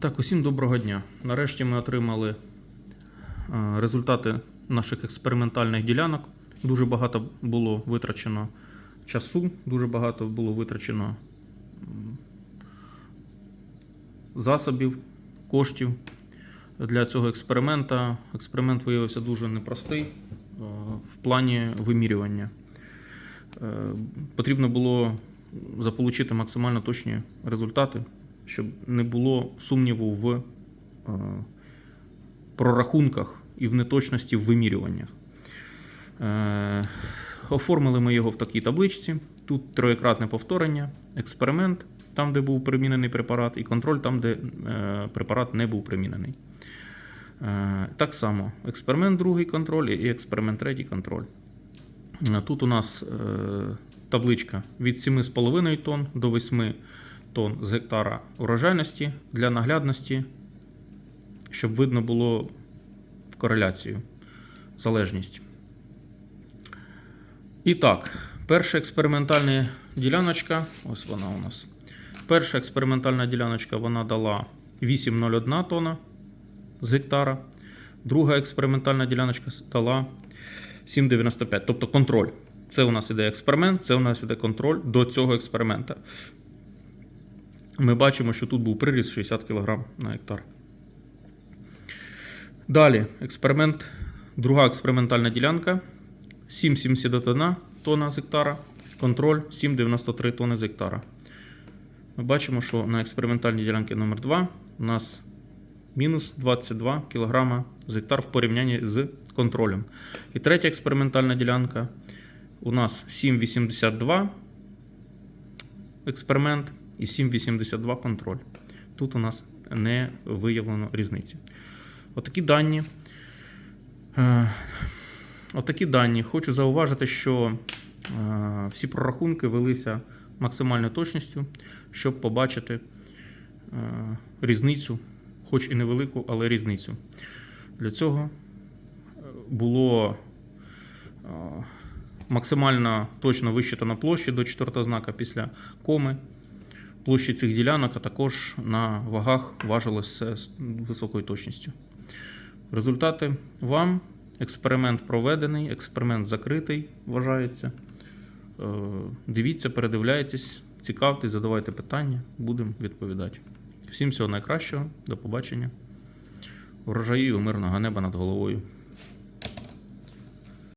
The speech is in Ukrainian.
Так, усім доброго дня. Нарешті ми отримали е, результати наших експериментальних ділянок. Дуже багато було витрачено часу, дуже багато було витрачено засобів, коштів для цього експеримента. Експеримент виявився дуже непростий е, в плані вимірювання. Е, Потрібно було заполучити максимально точні результати, щоб не було сумніву в е, прорахунках і в неточності в вимірюваннях. Е, Оформили ми його в такій табличці. Тут троєкратне повторення, експеримент, там, де був примінений препарат, і контроль там, де е, препарат не був примінений. Так само експеримент другий контроль і експеримент третій контроль. Тут у нас табличка від 7,5 тонн до 8 тонн з гектара урожайності для наглядності, щоб видно було кореляцію, залежність. І так, перша експериментальна діляночка, ось вона у нас. Перша експериментальна діляночка вона дала 8,01 тонна з гектара. Друга експериментальна діляночка дала 7,95, тобто контроль. Це у нас іде експеримент, це у нас іде контроль до цього експеримента. Ми бачимо, що тут був приріст 60 кг на гектар. Далі експеримент, друга експериментальна ділянка 7,71 тонна з гектара, контроль 7,93 тонни з гектара. Ми бачимо, що на експериментальній ділянці номер 2 у нас мінус 22 кг з гектар в порівнянні з контролем. І третя експериментальна ділянка у нас 7,82 експеримент і 7,82 контроль. Тут у нас не виявлено різниці. Отакі дані. Е, Отакі дані. Хочу зауважити, що е, всі прорахунки велися максимальною точністю, щоб побачити е, різницю, хоч і невелику, але різницю. Для цього було максимально точно вищитана площа до 4 знака після коми. Площі цих ділянок, а також на вагах важилося з високою точністю. Результати вам. Експеримент проведений, експеримент закритий, вважається. Е, Дивіться, передивляйтесь, цікавтесь, задавайте питання, будемо відповідати. Всім всього найкращого, до побачення. Врожаїв мирного неба над головою.